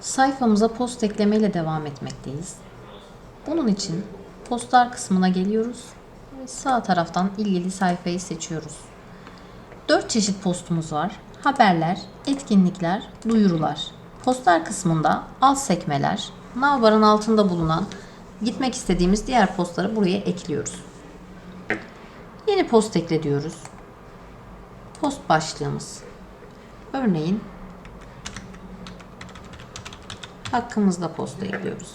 Sayfamıza post ekleme ile devam etmekteyiz. Bunun için postlar kısmına geliyoruz ve sağ taraftan ilgili sayfayı seçiyoruz. 4 çeşit postumuz var. Haberler, etkinlikler, duyurular. Postlar kısmında alt sekmeler, navbarın altında bulunan gitmek istediğimiz diğer postları buraya ekliyoruz. Yeni post ekle diyoruz. Post başlığımız. Örneğin hakkımızda posta ekliyoruz.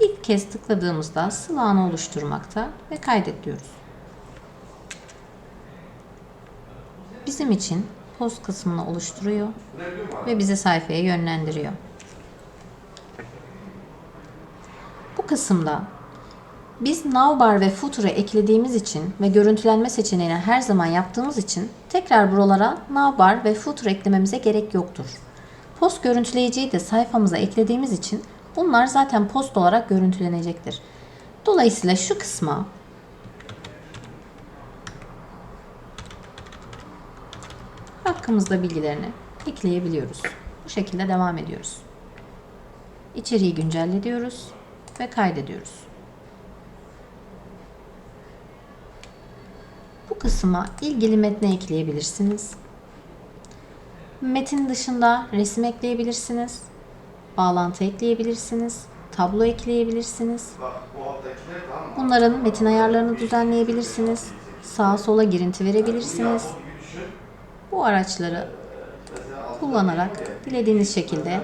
İlk kez tıkladığımızda sılağını oluşturmakta ve kaydet diyoruz. Bizim için post kısmını oluşturuyor ve bizi sayfaya yönlendiriyor. Bu kısımda biz navbar ve footer'ı eklediğimiz için ve görüntülenme seçeneğini her zaman yaptığımız için tekrar buralara navbar ve footer eklememize gerek yoktur. Post görüntüleyiciyi de sayfamıza eklediğimiz için bunlar zaten post olarak görüntülenecektir. Dolayısıyla şu kısma hakkımızda bilgilerini ekleyebiliyoruz. Bu şekilde devam ediyoruz. İçeriği güncelle diyoruz ve kaydediyoruz. Bu kısma ilgili metne ekleyebilirsiniz. Metin dışında resim ekleyebilirsiniz. Bağlantı ekleyebilirsiniz. Tablo ekleyebilirsiniz. Bunların metin ayarlarını düzenleyebilirsiniz. Sağa sola girinti verebilirsiniz. Bu araçları kullanarak dilediğiniz şekilde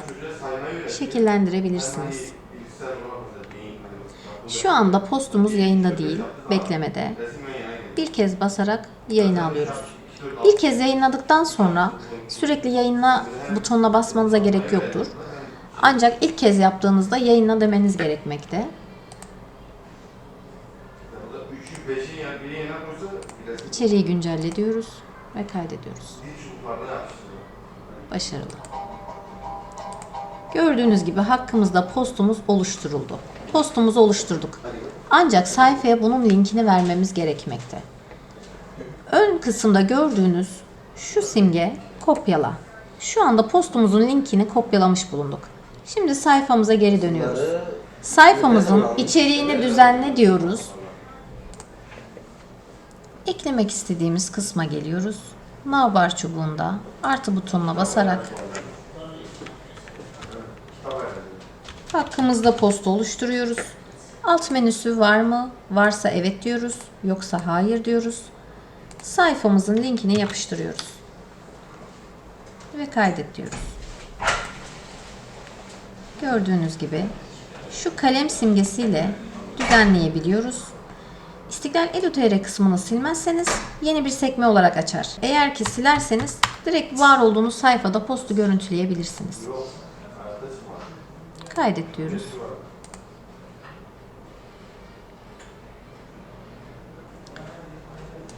şekillendirebilirsiniz. Şu anda postumuz yayında değil, beklemede. Bir kez basarak yayına alıyoruz. Bir kez yayınladıktan sonra sürekli yayınla butonuna basmanıza gerek yoktur. Ancak ilk kez yaptığınızda yayınla demeniz gerekmekte. İçeriği güncelle diyoruz ve kaydediyoruz. Başarılı. Gördüğünüz gibi hakkımızda postumuz oluşturuldu. Postumuzu oluşturduk. Ancak sayfaya bunun linkini vermemiz gerekmekte. Ön kısımda gördüğünüz şu simge kopyala. Şu anda postumuzun linkini kopyalamış bulunduk. Şimdi sayfamıza geri dönüyoruz. Sayfamızın içeriğini düzenle diyoruz. Eklemek istediğimiz kısma geliyoruz. Navbar çubuğunda artı butonuna basarak hakkımızda posta oluşturuyoruz. Alt menüsü var mı? Varsa evet diyoruz. Yoksa hayır diyoruz. Sayfamızın linkini yapıştırıyoruz. Ve kaydet diyoruz. Gördüğünüz gibi şu kalem simgesiyle düzenleyebiliyoruz. İstiklal Edu.tr kısmını silmezseniz yeni bir sekme olarak açar. Eğer ki silerseniz direkt var olduğunuz sayfada postu görüntüleyebilirsiniz. Kaydet diyoruz.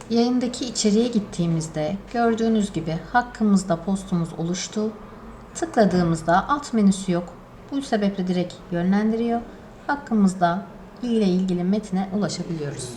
Yayındaki içeriğe gittiğimizde gördüğünüz gibi hakkımızda postumuz oluştu. Tıkladığımızda alt menüsü yok. Bu sebeple direkt yönlendiriyor. Hakkımızda ile ilgili metne ulaşabiliyoruz.